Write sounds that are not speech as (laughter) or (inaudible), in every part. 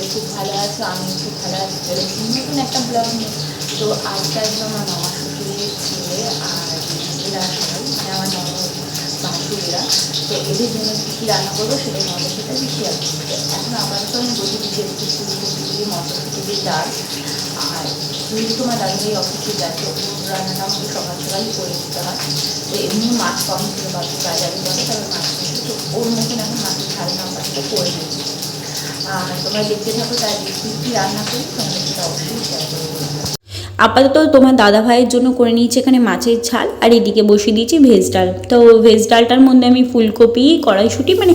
সকলে খুব ভালো আছো আমি খুব ভালো আছি। চলে নতুন একটা ব্লগ নিয়ে? তো আজকে আসবে আমার মামা শ্বশুরের ছেলে আর এরা সবাই মানে আমার ননদ বাসুরেরা তো এদের জন্য কী কী রান্না করব সেটা তোমাদের সাথে আমি শেয়ার তো এখন আপাতত আমি বসে দিচ্ছি একটু ফুলকপি দিয়ে, মটরশুটি দিয়ে ডাল। আর যেহেতু তোমার দাদুভাই অফিসে যাচ্ছে রান্নাটা আমাকে সকাল সকালই করে দিতে হয়। তো এমনি মাছ কম ছিল, বাকি বাজারে যাবে তবে মাছ তো ওর মতন এখন মাছের সাড়ে নাম্বারটা করে দিচ্ছি। আর আপাতত তোমার দাদা ভাইয়ের জন্য করে নিয়েছি এখানে মাছের ঝাল, আর এদিকে বসিয়ে দিয়েছি ভেজ ডাল। তো ভেজ ডালটার মধ্যে আমি ফুলকপি, কড়াইশুঁটি মানে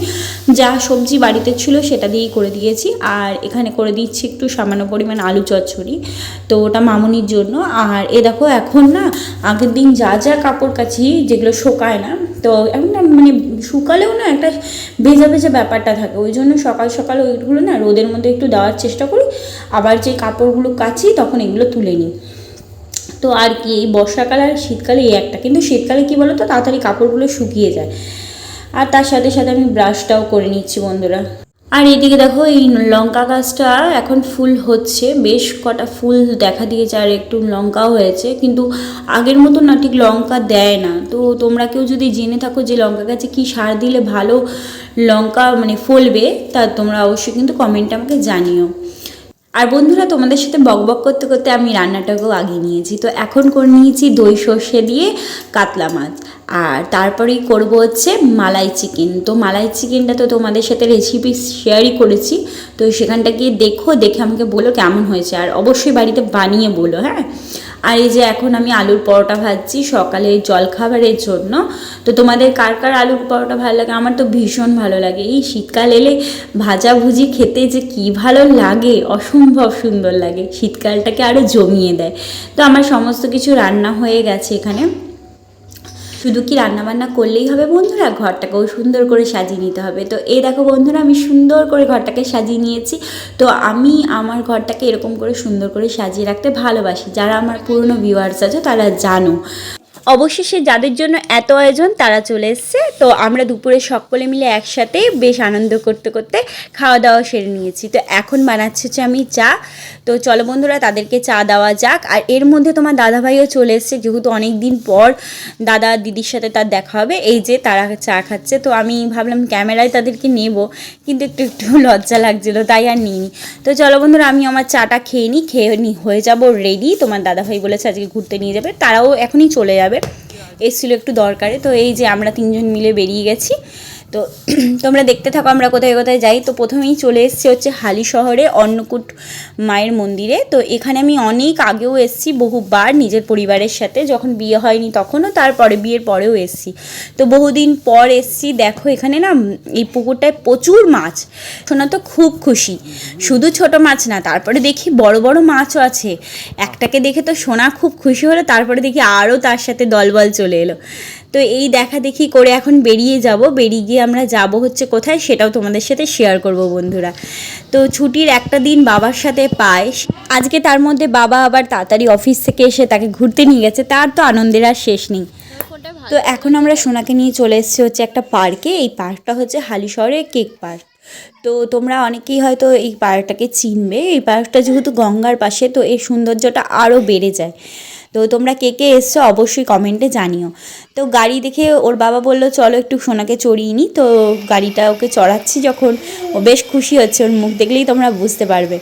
যা সবজি বাড়িতে ছিল সেটা দিয়েই করে দিয়েছি। আর এখানে করে দিচ্ছি একটু সামান্য পরিমাণ আলু চচ্চড়ি, তো ওটা মামুনির জন্য। আর এ দেখো, এখন না আগের দিন যা যা কাপড় কাছি যেগুলো শোকায় না তো এখন না মানে শুকালেও না একটা ভেজা ভেজা ব্যাপারটা থাকে। ওই জন্য সকাল সকাল ওইগুলো না রোদের মধ্যে একটু দেওয়ার চেষ্টা করি। আবার যে কাপড়গুলো কাচি তখন এগুলো তুলে নিই। তো আর কি, এই বর্ষাকাল আর শীতকালে এই একটা। কিন্তু শীতকালে কী বলো তো তাড়াতাড়ি কাপড়গুলো শুকিয়ে যায়। আর তার সাথে সাথে আমি ব্রাশটাও করে নিচ্ছি বন্ধুরা। আর এদিকে দেখো, এই লঙ্কা গাছটা এখন ফুল হচ্ছে। বেশ কটা ফুল দেখা দিয়েছে আর একটু লঙ্কাও হয়েছে। কিন্তু আগের মতো না, ঠিক লঙ্কা দেয় না। তো তোমরা কেউ যদি জেনে থাকো যে লঙ্কা গাছে কি সার দিলে ভালো লঙ্কা মানে ফলবে, তা তোমরা অবশ্যই কিন্তু কমেন্টে আমাকে জানিও। আর বন্ধুরা, তোমাদের সাথে বকবক করতে করতে আমি রান্নাটাকেও আগিয়ে নিয়েছি। তো এখন করে নিয়েছি দই সর্ষে দিয়ে কাতলা মাছ। আর তারপরেই করব হচ্ছে মালাই চিকেন। তো মালাই চিকেনটা তো তোমাদের সাথে রেসিপি শেয়ারই করেছি। তো সেখানটা গিয়ে দেখো, দেখে আমাকে বলো কেমন হয়েছে। আর অবশ্যই বাড়িতে বানিয়ে বলো হ্যাঁ? আর এই যে এখন আমি আলুর পরোটা ভাজছি সকালে জলখাবারের জন্য। তো তোমাদের কার কার আলুর পরোটা ভালো লাগে? আমার তো ভীষণ ভালো লাগে। এই শীতকাল এলে ভাজাভুজি খেতে যে কি ভালো লাগে, অসম্ভব সুন্দর লাগে। শীতকালটাকে আরও জমিয়ে দেয়। তো আমার সমস্ত কিছু রান্না হয়ে গেছে এখানে। শুধু কি রান্নাবান্না করলেই হবে বন্ধুরা? ঘরটাকেও সুন্দর করে সাজিয়ে নিতে হবে। তো এই দেখো বন্ধুরা, আমি সুন্দর করে ঘরটাকে সাজিয়ে নিয়েছি। তো আমি আমার ঘরটাকে এরকম করে সুন্দর করে সাজিয়ে রাখতে ভালোবাসি। যারা আমার পুরনো ভিউয়ার্স আছে, তারা জানো। অবশেষে যাদের জন্য এত আয়োজন, তারা চলে এসছে। তো আমরা দুপুরে সকলে মিলে একসাথে বেশ আনন্দ করতে করতে খাওয়া দাওয়া সেরে নিয়েছি। তো এখন বানাচ্ছি আমি চা। তো চলো বন্ধুরা, তাদেরকে চা দেওয়া যাক। আর এর মধ্যে তোমার দাদাভাইও চলে এসছে। যেহেতু অনেক দিন পর দাদা দিদির সাথে তার দেখা হবে, এই যে তারা চা খাচ্ছে। তো আমি ভাবলাম ক্যামেরায় তাদেরকে নেব, কিন্তু একটু একটু লজ্জা লাগছিল, তাই আর নিইনি। তো চলো বন্ধুরা, আমি আমার চাটা খেয়ে নিই খেয়ে হয়ে যাব রেডি তোমার দাদাভাই বলেছে আজকে ঘুরতে নিয়ে যাবে, তারাও এখনই চলে যাবে। এসেছিল একটু দরকারে। তো এই যে আমরা তিনজন মিলে বেরিয়ে গেছি। তো (clears throat) তোমরা দেখতে থাকো, আমরা কোথায় কোথায় যাই। তো প্রথমেই চলে এসেছি হচ্ছে হালি শহরে, অন্নকূট মায়ের মন্দিরে। তো এখানে আমি অনেক আগেও এসেছি, বহুবার নিজের পরিবারের সাথে। যখন বিয়ে হয়নি তখনও, তারপরে বিয়ের পরেও এসেছি। তো বহুদিন পর এসছি, দেখো এখানে না, এই পুকুরটায় প্রচুর মাছ। শোনা তো, খুব খুশি। শুধু ছোট মাছ না, তারপরে দেখি বড় বড় মাছও আছে। একটাকে দেখে তো সোনা খুব খুশি হলো, তারপরে দেখি আরও তার সাথে দলবল চলে এলো। তো এই দেখা দেখি করে এখন বেরিয়ে যাব। বেরিয়ে গিয়ে আমরা যাব হচ্ছে কোথায় সেটাও তোমাদের সাথে শেয়ার করব বন্ধুরা। তো ছুটির একটা দিন বাবার সাথে পায়। আজকে তার মধ্যে বাবা আবার তাড়াতাড়ি অফিস থেকে এসে তাকে ঘুরতে নিয়ে গেছে। তার তো আনন্দের আর শেষ নেই। তো এখন আমরা সোনাকে নিয়ে চলে এসেছি হচ্ছে একটা পার্কে এই পার্কটা হচ্ছে হালিশহরের কেক পার্ক তো তোমরা অনেকেই হয়তো এই পার্কটাকে চিনবে। এই পার্কটা যেহেতু গঙ্গার পাশে, তো এর সৌন্দর্যটা আরও বেড়ে যায়। তো তোমরা কে কে এসছো অবশ্যই কমেন্টে জানিও। তো গাড়ি দেখে ওর বাবা বলল, চলো একটু সোনাকে চড়িয়ে নিই তো গাড়িটা ওকে চড়াচ্ছি যখন। ও বেশ খুশি হচ্ছে, ওর মুখ দেখলেই তোমরা বুঝতে পারবে।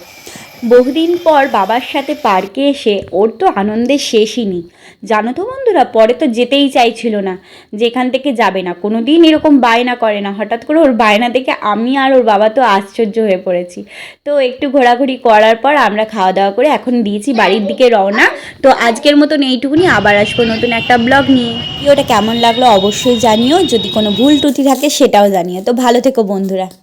বহুদিন পর বাবার সাথে পার্কে এসে ওর তো আনন্দের শেষই নেই। জানো তো বন্ধুরা, পরে তো যেতেই চাইছিল না। যেখান থেকে যাবে না। কোনো দিন এরকম বায়না করে না। হঠাৎ করে ওর বায়না দেখে আমি আর ওর বাবা তো আশ্চর্য হয়ে পড়েছি। তো একটু ঘোরাঘুরি করার পর আমরা খাওয়া দাওয়া করে এখন দিয়েছি বাড়ির দিকে রওনা। তো আজকের মতন এইটুকুনি। আবার আসব নতুন একটা ব্লগ নিয়ে। ভিডিওটা কেমন লাগল অবশ্যই জানিও। যদি কোনো ভুল ত্রুটি থাকে সেটাও জানিও। তো ভালো থেকো বন্ধুরা।